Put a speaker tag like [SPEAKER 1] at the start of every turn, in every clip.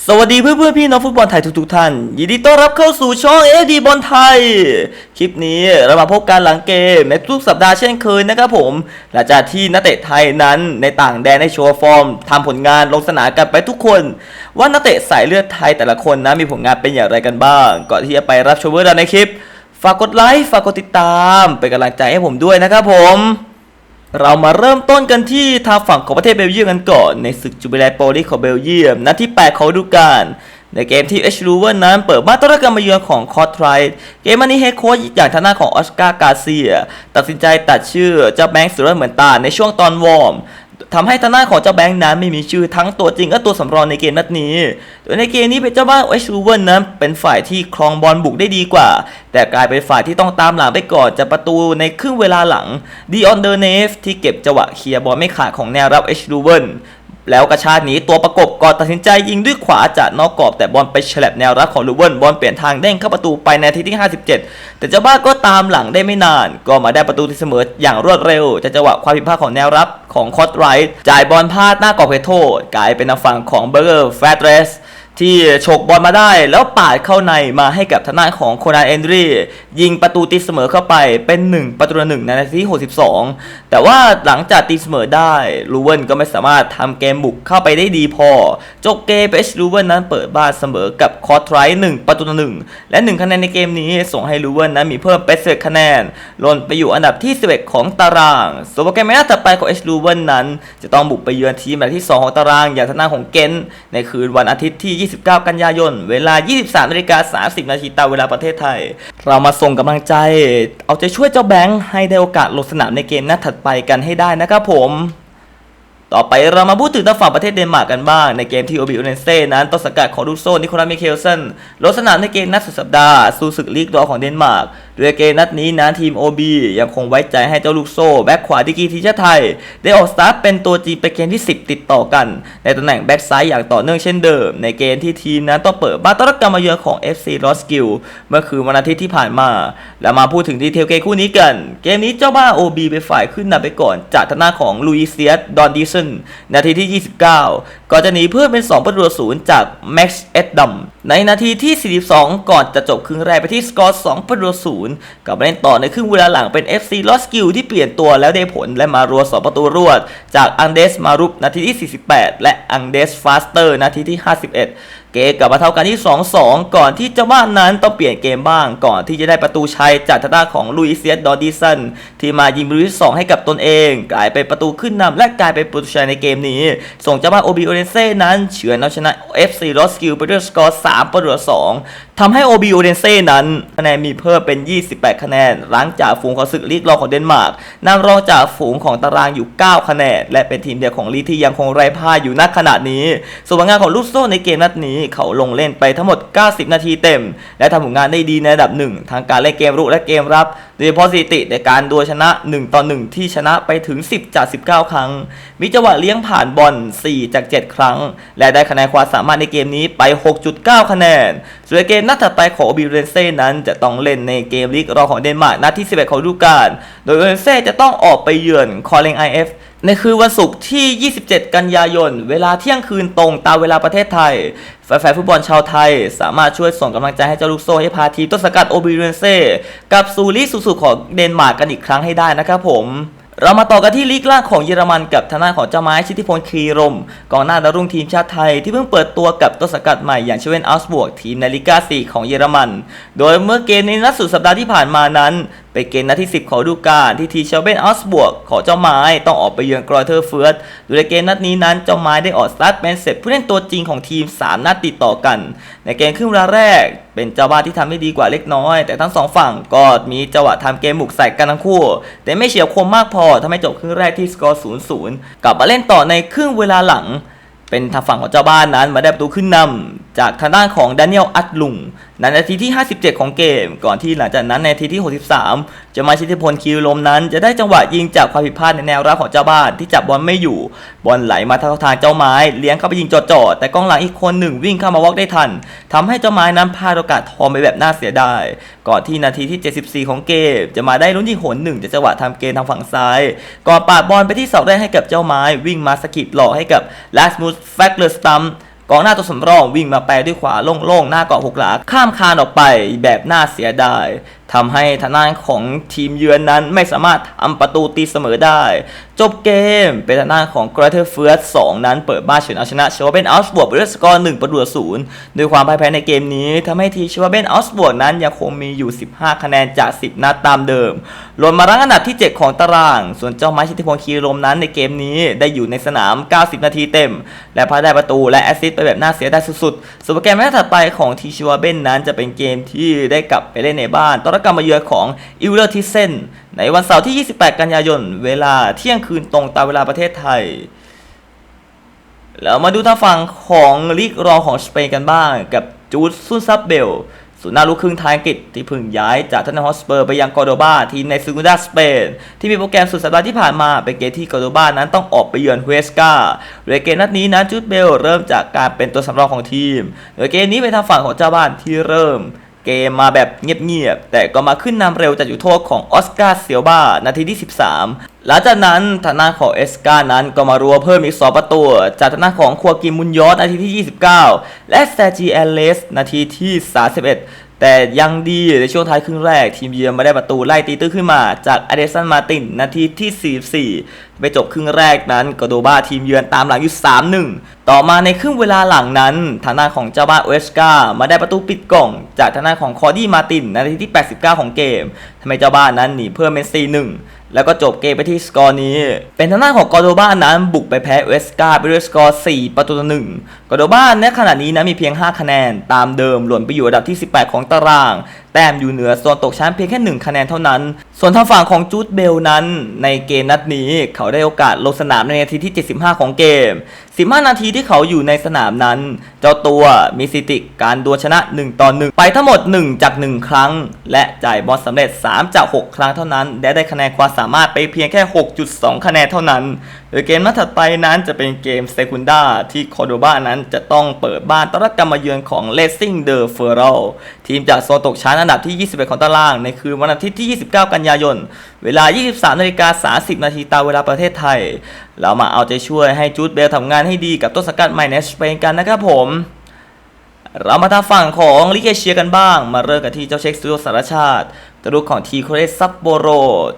[SPEAKER 1] สวัสดีเพื่อนเพื่อนๆพี่น้องฟุตบอลไทยทุกๆท่าน ยินดีต้อนรับเข้าสู่ช่องเอดีบอลไทย คลิปนี้เรามาพบกันหลังเกมในทุกสัปดาห์เช่นเคยนะครับผม หลังจากที่นักเตะไทยนั้นในต่างแดนได้โชว์ฟอร์มทำผลงานลงสนามกันไปทุกคน ว่านักเตะสายเลือดไทยแต่ละคนนะมีผลงานเป็นอย่างไรกันบ้าง ก่อนที่จะไปรับชมเรื่องในคลิป ฝากกดไลค์ฝากกดติดตามเป็นกำลังใจให้ผมด้วยนะครับผม เรามาเริ่มต้นกันที่ทางฝั่งของประเทศเบลเยียมกันก่อน ในศึกจูเบลีโปลีของเบลเยียมนัดที่ 8 ของฤดูกาลในเกมที่เอชลูเวอร์นั้นเปิดบ้านต้อนรับการมาเยือนของคอร์ทไรท์เกมนี้เฮดโค้ชอย่างทางหน้าของออสการ์กาเซีย ตัดสินใจตัดชื่อเจ้าแบงค์สุรเหมือนตาในช่วงตอนวอร์มทำให้ทางหน้าของเจ้าแบงค์นั้นไม่มีชื่อทั้งตัวจริงและตัวสำรองในเกมนัดนี้โดยในเกมนี้เป็นเจ้าบ้านเอชลูเวนนั้นเป็นฝ่ายที่ครองบอลบุกได้ดีกว่า แต่กลายเป็นฝ่ายที่ต้องตามหลังไปก่อนจากประตูในครึ่งเวลาหลังดิออนเดอร์เนฟที่เก็บจังหวะเคลียร์บอลไม่ขาดของแนวรับเอชลูเวนแล้วกระชากหนีตัวประกบก่อนตัดสินใจยิงด้วยขวาจากนอกกรอบแต่บอลไปฉลับแนวรับของลูเวนบอลเปลี่ยนทางเด้งเข้าประตูไปในทีที่ 57 แต่เจ้าบ้านก็ตามหลังได้ไม่นาน ก็มาได้ประตูที่เสมออย่างรวดเร็วจากจังหวะความผิดพลาดของแนวรับของคอตไรท์จ่ายบอลพลาดหน้ากรอบเขตโทษกลายเป็นฝั่งของเบอร์เกอร์แฟตเรส ที่ฉกบอลมาได้ แล้วปาดเข้าในมาให้กับทางด้านของโคนาเอนดรียิงประตูตีเสมอเข้าไปเป็น 1 ประตูหนึ่งในนาทีที่ 62 แต่ว่าหลังจากตีเสมอได้ลูเวนก็ไม่สามารถทำเกมบุกเข้าไปได้ดีพอ จบเกมเอชลูเวนนั้นเปิดบ้านเสมอกับคอร์ทไรท์หนึ่งประตูหนึ่งและ 1 คะแนนในเกมนี้ส่งให้ลูเวนนั้นมีเพิ่มเป็น11คะแนนหล่นไปอยู่อันดับที่ 11 ของตารางส่วนโปรแกรมนัดถัดไปของเอชลูเวนนั้น จะต้องบุกไปเยือนทีมอันดับที่ 2 ของตารางอย่างทางด้านของเกนในคืนวันอาทิตย์ที่29 กันยายน เวลา 23นาฬิกา30 นาทีตามเวลาประเทศไทย เรามาส่งกำลังใจ เอาใจช่วยเจ้าแบงค์ให้ได้โอกาสลงสนามในเกมนัดถัดไปกันให้ได้นะครับผม ต่อไปเรามาพูดถึงทางฝั่งประเทศเดนมาร์กกันบ้าง ในเกมที่โอบิโอเนเซ่นั้นต้นสังกัดของดูโซนิโคลัสมิเคลเซนลงสนามในเกมนัดสุดสัปดาห์สู้ศึกลีกดองของเดนมาร์กโดยเกมนัดนี้นะทีม OB ยังคงไว้ใจให้เจ้าลูกโซ่แบ็คขวาดีกรีทีชาติไทย ได้ออกสตาร์ทเป็นตัวจริงไปเกมที่ 10 ติดต่อกัน ในตำแหน่งแบ็คซ้ายอย่างต่อเนื่องเช่นเดิม ในเกมที่ทีมนั้นต้องเปิดบ้านต้อนรับการมาเยือนของ FC r o s k i l เมื่อคืนวันอาทิตย์ที่ผ่านมา แล้วมาพูดถึงดีเทลเกมคู่นี้กัน เกมนี้เจ้าบ้า OB เป็นฝ่ายขึ้นนำไปก่อน จากทางหน้าของลุยเซียสดอนดิสันนาทีที่ 29 ก่อนจะหนีเพื่อเป็น 2 ประตูศูนย์จากแม็กซ์เอ็ดดัมในนาทีที่ 42 ก่อนจะจบครึ่งแรกไปที่สกอร์2ประตูศูนย์กลับมาเล่นต่อในครึ่งเวลาหลังเป็น FC ลอสกิลที่เปลี่ยนตัวแล้วได้ผลและมารัว 2 ประตูรวด จากอังเดสมารุปนาทีที่ 48 และอังเดสฟาสเตอร์นาทีที่ 51 เกมกลับมาเท่ากันที่ 2-2 ก่อนที่เจ้าบ้านนั้นต้องเปลี่ยนเกมบ้าง ก่อนที่จะได้ประตูชัยจากทางด้านของลุยเซียสดอดิสันที่มายิงประตูที่2ให้กับตนเอง กลายเป็นประตูขึ้นนำและกลายเป็นประตูชัยในเกมนี้ ส่งเจ้าบ้านโอบิโอเรนเซ่นั้นเฉือนเอาชนะ FC ลอสกิลไปด้วยสกอร์3ประตู2ทำให้โอบิโอเรนเซ่นั้นคะแนนมีเพิ่มเป็น 28 คะแนนหลังจากฝูงของศึกลีกรองของเดนมาร์กนำรองจากฝูงของตารางอยู่ 9 คะแนนและเป็นทีมเดียวของลีกที่ยังคงไร้พ่ายอยู่ณขณะนี้ส่วนผลงานของลูกโซ่ในเกมนัดนี้เขาลงเล่นไปทั้งหมด 90 นาทีเต็ม และทำผลงานได้ดีในระดับหนึ่งทั้งการเล่นเกมรุกและเกมรับ โดยเฉพาะสถิติในการดวลชนะ 1 ต่อ 1 ที่ชนะไปถึง 10 จาก 19 ครั้ง มีจังหวะเลี้ยงผ่านบอล 4 จาก 7 ครั้ง และได้คะแนนความสามารถในเกมนี้ไป 6.9 คะแนน ส่วนเกมนัดถัดไปของโอบิเรนเซ่นั้นจะต้องเล่นในเกมลีกรองของเดนมาร์กนัดที่ 11 ของฤดูกาล โดยโอเรนเซ่จะต้องออกไปเยือนคอเลงไอเอฟ ในคืนวันศุกร์ที่ 27 กันยายน เวลาเที่ยงคืนตรงตามเวลาประเทศไทย แฟนๆฟุตบอลชาวไทย สามารถช่วยส่งกำลังใจให้เจ้าลูกโซ่ให้พาทีมต้นสังกัดโอบิเรนเซ่กับซูริสุสุของเดนมาร์กกันอีกครั้งให้ได้นะครับผมเรามาต่อกันที่ลีกล่างของเยอรมันกับทางด้านของเจ้าไม้ชิติพลคีรมกองหน้าดาวรุ่งทีมชาติไทยที่เพิ่งเปิดตัวกับต้นสังกัดใหม่อย่างเชเวนอัลสบวกทีมในลีกา4ของเยอรมัน โดยเมื่อเกมในนัดสุดสัปดาห์ที่ผ่านมานั้น เป็นเกมนัดที่ 10 ของฤดูกาลที่ทีเชลเบนอัลสบวกขอเจ้าไม้ต้องออกไปเยือนกรอยเทอร์เฟิร์สโดยในเกมนัดนี้นั้นเจ้าไม้ได้ออกสตาร์ทเป็นเสร็จผู้เล่นตัวจริงของทีม 3 นัดติดต่อกัน ในเกมครึ่งเวลาแรก เป็นเจ้าบ้านที่ทำได้ดีกว่าเล็กน้อย แต่ทั้งสองฝั่งก็มีจังหวะทำเกมบุกใส่กันทั้งคู่ แต่ไม่เฉียบคมมากพอทำให้จบครึ่งแรกที่สกอร์ 0-0 กลับมาเล่นต่อในครึ่งเวลาหลัง เป็นทางฝั่งของเจ้าบ้านนั้นมาได้ประตูขึ้นนำจากทางด้านของดานิเอลอัดลุงในนาทีที่ 57 ของเกม ก่อนที่หลังจากนั้นในนาทีที่ 63 จะมาชิติพลคิวลมนั้น จะได้จังหวะยิงจากความผิดพลาดในแนวรับของเจ้าบ้านที่จับบอลไม่อยู่ บอลไหลมาทางทางเจ้าไม้เลี้ยงเข้าไปยิงจ่อๆแต่กองหลังอีกคนหนึ่งวิ่งเข้ามาวอกได้ทันทำให้เจ้าไม้นั้นพลาดโอกาสทองไปแบบน่าเสียดาย ก่อนที่นาทีที่ 74 ของเกม จะมาได้ลุ้นยิงหนหนึ่งจากจังหวะทำเกมทางฝั่งซ้าย ก่อนปาดบอลไปที่เสาแรกให้กับเจ้าไม้ วิ่งมาสกิดหลอกให้กับลาสมุสแฟกเลอร์สตัม กองหน้าตัวสำรองวิ่งมาแปลด้วยขวาโล่งๆหน้าเกาะหกหลาข้ามคานออกไปแบบน่าเสียดาย ทำให้ทางด้านของทีมเยือนนั้นไม่สามารถทำประตูตีเสมอได้ จบเกมเป็นทางด้านของกรเทอร์เฟิร์สสองนั้นเปิดบ้านเฉือนเอาชนะเชวาเบนอัลสบวกด้วยสกอร์1ประตูศูนย์ด้วยความพ่ายแพ้ในเกมนี้ทำให้ทีมเชวาเบนอัลสบวกนั้นยังคงมีอยู่ 15 คะแนนจาก 10 นัดตามเดิมหล่นมารั้งอันดับที่ 7 ของตาราง ส่วนเจ้าไม้ชิติพงศ์คีรมนั้นในเกมนี้ได้อยู่ในสนาม 90 นาทีเต็ม และพาได้ประตูและแอสซิสต์ไปแบบน่าเสียดายสุดๆส่วนโปรแกรมแมตช์ถัดไปของทีชิวาเบนนั้นจะเป็นเกมที่ได้กลับไปเล่นในบ้านต้อนรับการมาเยือนของอิลเลอร์ทิเซนในวันเสาร์ที่ 28 กันยายน เวลาเที่ยงคืนตรงตามเวลาประเทศไทย แล้วมาดูทางฝั่งของลีกรองของสเปนกันบ้าง กับจูดซุนซับเบลศูนย์หน้าลูกครึ่งไทยอังกฤษที่เพึ่งย้ายจากทันนฮอสเปอร์ไปยังกอร์โดบาทีมในซูกุนดาสเปน ที่มีโปรแกรมสุดสัปดาห์ที่ผ่านมา เป็นเกมที่กอร์โดบานั้นต้องออกไปเยือนเฮสกาโดยเกมนัดนี้นะจูดเบลเริ่มจากการเป็นตัวสำรองของทีม โดยเกมนี้เป็นทางฝั่งของเจ้าบ้านที่เริ่ม เกมมาแบบเงียบๆ แต่ก็มาขึ้นนำเร็วจากอยู่โทษของออสการ์เซียบานาทีที่ 13 หลังจากนั้นทางด้านของเอสกานั้นก็มารัวเพิ่มอีก 2 ประตู จากทางด้านของคัวกิมมุนยอสนาทีที่ 29 และแซจีแอลเลส นาทีที่ 31 แต่ยังดีในช่วงท้ายครึ่งแรก ทีมเยือนมาได้ประตูไล่ตีตื้อขึ้นมา จากอเดสันมาตินนาทีที่ 44 ไปจบครึ่งแรกนั้นกโดบาทีมเยือนตามหลังอยู่3-1 ต่อมาในครึ่งเวลาหลังนั้น ทางด้านของเจ้าบ้านเอสกามาได้ประตูปิดกล่อง จากทางด้านของคอร์ดี้มาตินนาทีที่ 89 ของเกมทำให้เจ้าบ้านนั้นหนีเพิ่มเป็น4-1 แล้วก็จบเกมไปที่สกอร์นี้ เป็นทางด้านของกอโดบ้านั้นบุกไปแพ้เวสกาไปด้วยสกอร์ 4 ประตูต่อหนึ่งกอโดบ้าในขณะนี้นะมีเพียง 5 คะแนน ตามเดิมหล่นไปอยู่อันดับที่ 18 ของตาราง แต้มอยู่เหนือโซนตกชั้นเพียงแค่ 1 คะแนนเท่านั้น ส่วนทางฝั่งของจูดเบลนั้น ในเกมนัดนี้เขาได้โอกาสลงสนามในนาทีที่ 75 ของเกม 15 นาทีที่เขาอยู่ในสนามนั้น เจ้าตัวมีสถิติการดวลชนะ 1 ต่อ 1 ไปทั้งหมด 1 จาก 1 ครั้ง และจ่ายบอลสำเร็จ 3 จาก 6 ครั้งเท่านั้น และได้คะแนนความสามารถไปเพียงแค่ 6.2 คะแนนเท่านั้น โดยเกมนัดถัดไปนั้นจะเป็นเกมเซคุนด้าที่คอร์โดบ้านั้นจะต้องเปิดบ้านต้อนรับการมาเยือนของเลสซิ่งเดอร์เฟอร์เรลทีมจากโซนตกชั้นอันดับที่ 21 ของตาราง ในคืนวันอาทิตย์ที่ 29 กันยายน เวลา 23นาฬิกา30 นาทีตามเวลาประเทศไทย เรามาเอาใจช่วยให้จูดเบลทำงานให้ดีกับต้นสังกัดใหม่ในสเปนกันนะครับผมเรามาทางฝั่งของลิเกเชียกันบ้าง มาเริ่มกันที่เจ้าเช็คสตูดิโอสารชาติ ตัวรุกของทีโคเรซัปโปโร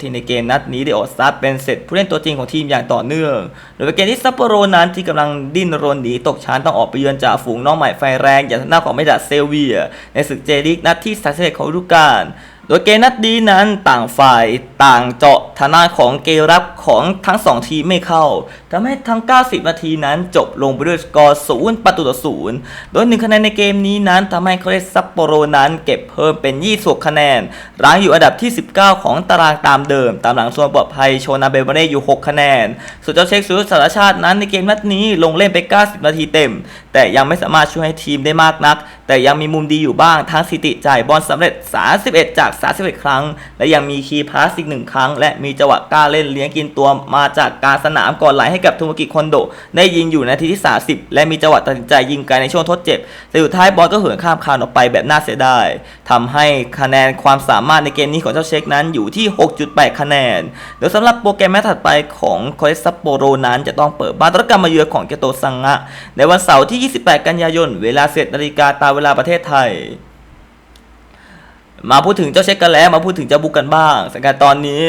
[SPEAKER 1] ที่ในเกมนัดนี้ได้ออกสตาร์ทเป็นเสร็จผู้เล่นตัวจริงของทีมอย่างต่อเนื่อง โดยเกมที่ซัปโปโรนั้นที่กำลังดิ้นรนหนีตกชั้นต้องออกไปเยือนจ่าฝูงน้องใหม่ไฟแรง อย่างหน้าของเม่ดัดเซลเวีย ในศึกเจลิกนัดที่สาเซของฤดูกาล โดยเกมนัดนี้นั้นต่างฝ่ายต่างเจาะทางด้าของเกมรับของทั้งสองทีมไม่เข้าทำให้ทั้ง 90 นาทีนั้นจบลงไปด้วยสกอร์ศูนย์ประตูต่อศูนย์โดยหนึ่งคะแนนในเกมนี้นั้นทำให้เขาได้ซัปโปโรนั้นเก็บเพิ่มเป็น20คะแนนรั้งอยู่อันดับที่ 19 ของตารางตามเดิม ตามหลังส่วนปลอดภัยโชนาเบเบเน่อยู่ 6 คะแนน ส่วนเจ้าเช็คซูสารชาตินั้นในเกมนัดนี้ลงเล่นไป 90 นาทีเต็ม แต่ยังไม่สามารถช่วยให้ทีมได้มากนัก แต่ยังมีมุมดีอยู่บ้างทั้งสิติจ่ายบอลสำเร็จ 31 จาก31 ครั้ง และยังมีคีย์พาสอีกหนึ่งครั้ง และมีจังหวะกล้าเล่นเลี้ยงกินตัวมาจากการสนามก่อนไหลให้กับทุมกิคอนโด ได้ยิงอยู่นาทีที่ 30 และมีจังหวะตัดสินใจยิงไกลในช่วงทดเจ็บ แต่สุดท้ายบอลก็เหินข้ามคานออกไปแบบน่าเสียดายทำให้คะแนนความสามารถในเกมนี้ของเจ้าเช็คนั้นอยู่ที่ 6.8 คะแนนโดยสำหรับโปรแกรมแมตช์ถัดไปของโคเรซัปโปโรนั้นจะต้องเปิดบ้านต้อนรับการมาเยือนของเกโตซังงะในวันเสาร์ที่ 28 กันยายน เวลาเสร็จนาฬิกาตามเวลาประเทศไทย มาพูดถึงเจ้าเช็คกันแล้วมาพูดถึงเจ้าบุกกันบ้างสถานการณ์ตอนนี้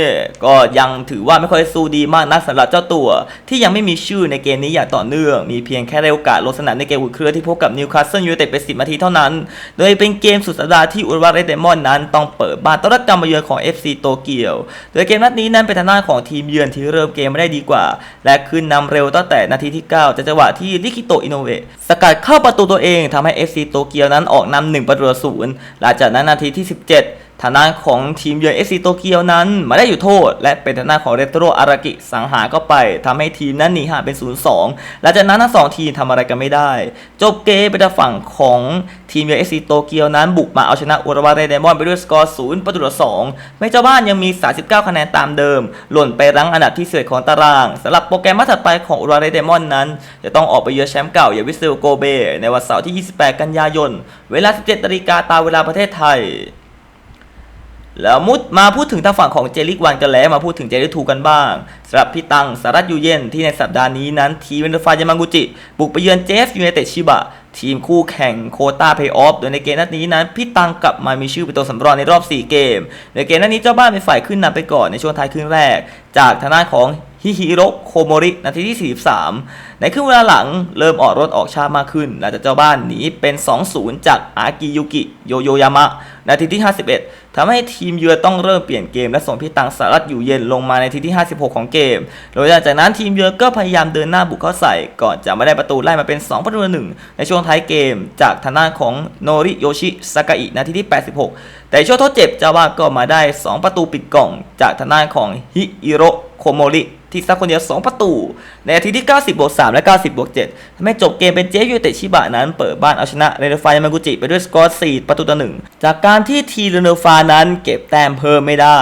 [SPEAKER 1] ก็ยังถือว่าไม่ค่อยสู้ดีมากนักสำหรับเจ้าตัว ที่ยังไม่มีชื่อในเกมนี้อย่างต่อเนื่อง มีเพียงแค่ได้โอกาสลงสนามในเกมอุ่นเครือที่พบกับนิวคาสเซิลยูไนเต็ดไป10นาทีเท่านั้น โดยเป็นเกมสุดสัปดาห์ที่อุรวาเรเดมอนนั้นต้องเปิดบ้านต้อนรับการมาเยือนของ FC โตเกียว โดยเกมนัดนี้นั้นเป็นทางด้านของทีมเยือนที่เริ่มเกมไม่ได้ดีกว่า และขึ้นนำเร็วตั้งแต่นาทีที่ 9จากจังหวะที่ลิคิโตอินโนเวสกัดเข้าประตูตัวเองทำให้ FC โตเกียวนั้นออกนำหนึ่งประตูศูนย์หลังจากนั้นนาทีที่17ทางด้านของทีมเยือนเอซีโตเกียวนั้นมาได้อยู่โทษ และเป็นทางด้านของเรโตโรอารากิสังหารเข้าไปทำให้ทีมนั้นหนีห่างเป็น 0-2 หลังจากนั้นทั้งสองทีมทำอะไรกันไม่ได้ จบเกมเป็นทางฝั่งของทีมเยือนเอซีโตเกียวนั้นบุกมาเอาชนะอุรวาเรเดมอนไปด้วยสกอร์0ประตูต่อ2ไม่เจ้าบ้านยังมี 39 คะแนนตามเดิม หล่นไปรั้งอันดับที่11ของตารางสำหรับโปรแกรมนัดถัดไปของอุรวาเรเดมอนนั้น จะต้องออกไปเยือนแชมป์เก่าอย่างวิสเซลโกเบในวันเสาร์ที่ 28 กันยายน เวลา 17นาฬิกาตามเวลาประเทศไทย แล้วมุดมาพูดถึงทางฝั่งของเจลิกวันกันแล้วมาพูดถึงเจลิกทูกันบ้างสำหรับพี่ตังสารัตยูเย็นที่ในสัปดาห์นี้นั้น ทีมเวนฟายามังกุจิ บุกไปเยือนเจฟยูไนเต็ดชิบะ ทีมคู่แข่งโคต้าเพย์ออฟโดยในเกมนัดนี้นั้น พี่ตังกลับมามีชื่อเป็นตัวสำรองในรอบ 4 เกม ในเกมนัดนี้เจ้าบ้านเป็นฝ่ายขึ้นนำไปก่อนในช่วงท้ายครึ่งแรก จากทางด้านของฮิฮิโรโคโมรินาทีที่ 43ในครึ่งเวลาหลังเริ่มออกรถออกชามากขึ้น หลังจากเจ้าบ้านหนีเป็น 2-0 จากอากิยุกิโยโยยามะ นาทีที่ 51ทำให้ทีมเยือนต้องเริ่มเปลี่ยนเกม และส่งพี่ตังสารัตอยู่เย็นลงมาในทีที่ 56 ของเกม โดยหลังจากนั้นทีมเยือนก็พยายามเดินหน้าบุกเข้าใส่ ก่อนจะไม่ได้ประตูไล่มาเป็น 2 ประตูหนึ่งในช่วงท้ายเกม จากทางด้านของโนริโยชิซากาอินาทีที่ 86 แต่ช่วงทดเจ็บเจ้าบ้านก็มาได้ 2 ประตูปิดกล่อง จากทางด้านของฮิอิโรโคโมริที่ซักคนเดียว2ประตู ในนาทีที่ 90บวก3และ 90 บวก 7ทำให้จบเกมเป็นเจฟยูเตชิบะนั้นเปิดบ้านเอาชนะเรนฟายามากุจิไปด้วยสกอร์4ประตูต่อ1จากการที่ทีเรนฟานั้นเก็บแต้มเพิ่มไม่ได้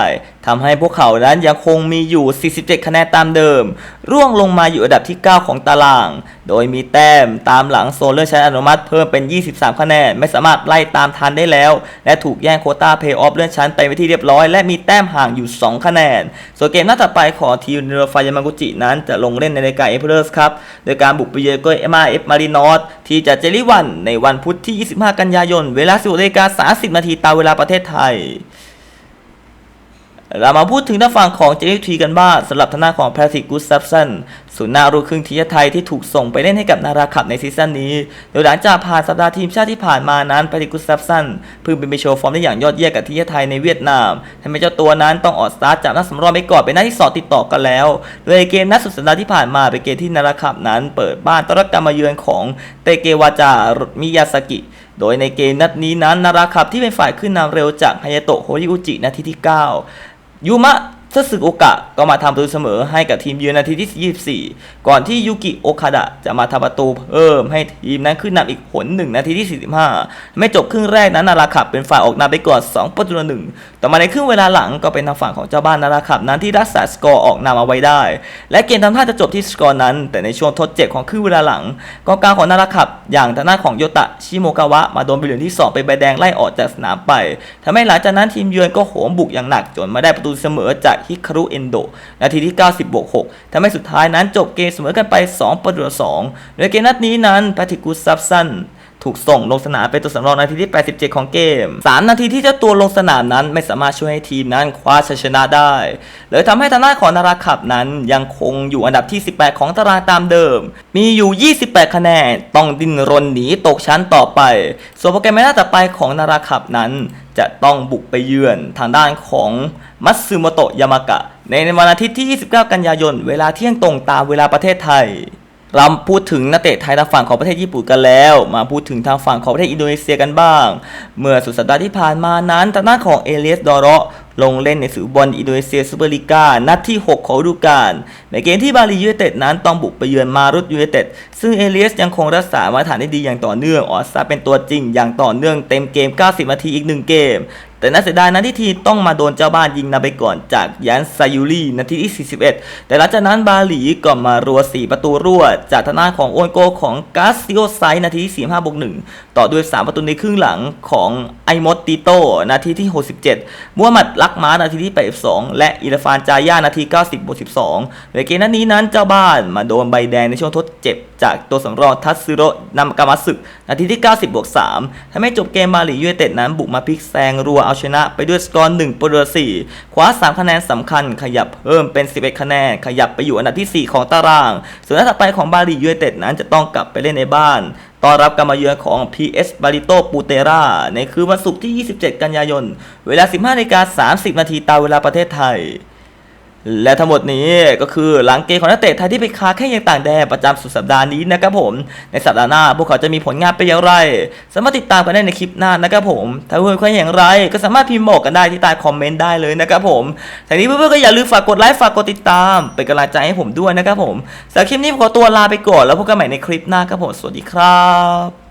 [SPEAKER 1] ทำให้พวกเขานั้นยังคงมีอยู่ 47 คะแนนตามเดิม ร่วงลงมาอยู่อันดับที่ 9 ของตาราง โดยมีแต้มตามหลังโซนเลื่อนชั้นอนุมัติเพิ่มเป็น 23 คะแนน ไม่สามารถไล่ตามทันได้แล้ว และถูกแย่งโคต้าเพย์ออฟเลื่อนชั้นไปไปที่เรียบร้อย และมีแต้มห่างอยู่ 2 คะแนน ส่วนเกมนัดต่อไปของทีมเรือไฟยามากุจินั้นจะลงเล่นในรายการเอเพอร์สครับ โดยการบุกไปเยือนก็เอ็มอาร์เอฟมารีนอสที่จะเจลิวันในวันพุธที่ 25 กันยายน เวลา16นาฬิกา30นาทีตามเวลาประเทศไทย เรามาพูดถึงทางฝั่งของเจลิทีกันบ้างสำหรับทางด้าของแพทริกกูสซับสันศูนย์หน้ารูครึ่งทีมชาติไทยที่ถูกส่งไปเล่นให้กับนาราขับในซีซั่นนี้โดยหลังจากผ่านสัปดาห์ทีมชาติที่ผ่านมานั้นแพทริกกูสซับสันเพิ่งเป็นไปโชว์ฟอร์มได้อย่างยอดเยี่ยมกับทีมชาติไทยในเวียดนามทำให้เจ้าตัวนั้นต้องออกสตาร์ทจากนัดสำรองไปก่อนเป็นนัดที่สองติดต่อกันแล้ว โดยในเกมนัดสุดสัปดาห์ที่ผ่านมาเป็นเกมที่นาราขับนั้น เปิดบ้านต้อนรับการมาเยือนของเตเกวาจามิยาสกิโดยในเกมนัดนี้นั้นนาราขับที่เป็นฝ่ายขึ้นนำเร็วจากฮายาโตะโฮริอุจินาทีที่ 9 ยูมะ ซึสึโอกะก็มาทำประตูเสมอให้กับทีมเยือนนาทีที่ 24 ก่อนที่ยูกิโอคาดะจะมาทำประตูเพิ่มให้ทีมนั้นขึ้นนำอีกผลหนึ่งนาทีที่ 45 ไม่จบครึ่งแรกนั้นนาราขับเป็นฝ่ายออกนำไปก่อน 2 ประตูต่อหนึ่งต่อมาในครึ่งเวลาหลังก็เป็นทางฝั่งของเจ้าบ้านนาราขับนั้นที่รักษาสกอร์ออกนำเอาไว้ได้ และเกมทำท่าจะจบที่สกอร์นั้น แต่ในช่วงทดเจ็บของครึ่งเวลาหลังกองกลางของนาราขับ อย่างทางด้านของโยตะชิโมกาวะมาโดนใบเหลืองที่สองเป็นใบแดงไล่ออกจากสนามไปทำให้หลังจากนั้นทีมเยือนก็โหมบุกอย่างหนักจนมาได้ประตูเสมอจากฮิคารุเอนโดนาทีที่ 90 บวก 6ทำให้สุดท้ายนั้นจบเกมเสมอกันไป 2 ประตูต่อ2โดยเกมนัดนี้นั้นแพทริกุสซับซัน ถูกส่งลงสนามเป็นตัวสำรองนาทีที่ 87 ของเกม 3 นาทีที่เจ้าตัวลงสนามนั้นไม่สามารถช่วยให้ทีมนั้นคว้าชัยชนะได้เลยทำให้ทางด้านของนาราขับนั้นยังคงอยู่อันดับที่ 18 ของตารางตามเดิม มีอยู่ 28 คะแนนต้องดิ้นรนหนีตกชั้นต่อไป ส่วนโปรแกรมในหน้าต่อไปของนาราขับนั้นจะต้องบุกไปเยือนทางด้านของมัตสึโมโตะยามากะ ในวันอาทิตย์ที่ 29 กันยายน เวลาเที่ยงตรงตามเวลาประเทศไทย เราพูดถึงนักเตะไทยทางฝั่งของประเทศญี่ปุ่นกันแล้ว มาพูดถึงทางฝั่งของประเทศอินโดนีเซียกันบ้าง เมื่อสุดสัปดาห์ที่ผ่านมานั้นทางด้านของเอเลียสดอร์ลงเล่นในศึกบอลอินโดนีเซียซูเปอร์ลีกา นัดที่ 6 ของฤดูกาล ในเกมที่บาลียูไนเต็ดนั้นต้องบุกไปเยือนมารุตยูไนเต็ด ซึ่งเอเลียสยังคงรักษามาตรฐานได้ดีอย่างต่อเนื่อง ออสซาเป็นตัวจริงอย่างต่อเนื่องเต็มเกม 90 นาทีอีก 1 เกม แต่น่าเสียดายนะที่ทีต้องมาโดนเจ้าบ้านยิงนำไปก่อนจากยันซายูรีนาทีที่ 41 แต่หลังจากนั้นบาหลีก็มารัว 4 ประตูรวดจากทางด้านของโอนโกของกาซิโอไซนาทีที่45บวก1ต่อด้วย 3 ประตูในครึ่งหลังของไอมอตติโตนาทีที่ 67มัวหมัดลักม้านาทีที่ 82 และอิรฟานจาย่านาที 90บวก12ในเกมนัดนี้นั้นเจ้าบ้านมาโดนใบแดงในช่วงทดเจ็บ จากตัวสำรองทัตสึโรนามากามาสึนาทีที่ 90บวก3ทำให้จบเกมบาหลียูไนเต็ดนั้นบุกมาพลิกแซงรัวเอาชนะ ไปด้วยสกอร์1ประตูต่อ4คว้า 3 คะแนนสำคัญ ขยับเพิ่มเป็น 11 คะแนน ขยับไปอยู่อันดับที่ 4 ของตาราง ส่วนนัดถัดไปของบาหลียูไนเต็ดนั้นจะต้องกลับไปเล่นในบ้าน ต้อนรับการมาเยือนของ PS บาริโตปูเตราในคืนวันศุกร์ที่ 27 กันยายน เวลา 15นาฬิกา30 นาทีตามเวลาประเทศไทย และทั้งหมดนี้ก็คือหลังเกมของนักเตะไทยที่ไปค้าแค่งยังต่างแดนประจำสุดสัปดาห์นี้นะครับผม ในสัปดาห์หน้า พวกเขาจะมีผลงานเป็นอย่างไร สามารถติดตามกันได้ในคลิปหน้านะครับผม ถ้าเพื่อนๆคิดอย่างไร ก็สามารถพิมพ์บอกกันได้ที่ใต้คอมเมนต์ได้เลยนะครับผมทีนี้เพื่อนๆก็อย่าลืมฝากกดไลค์ฝากกดติดตามเป็นกำลังใจให้ผมด้วยนะครับผมสำหรับคลิปนี้ผมขอตัวลาไปก่อนแล้วพบกันใหม่ในคลิปหน้าครับผมสวัสดีครับ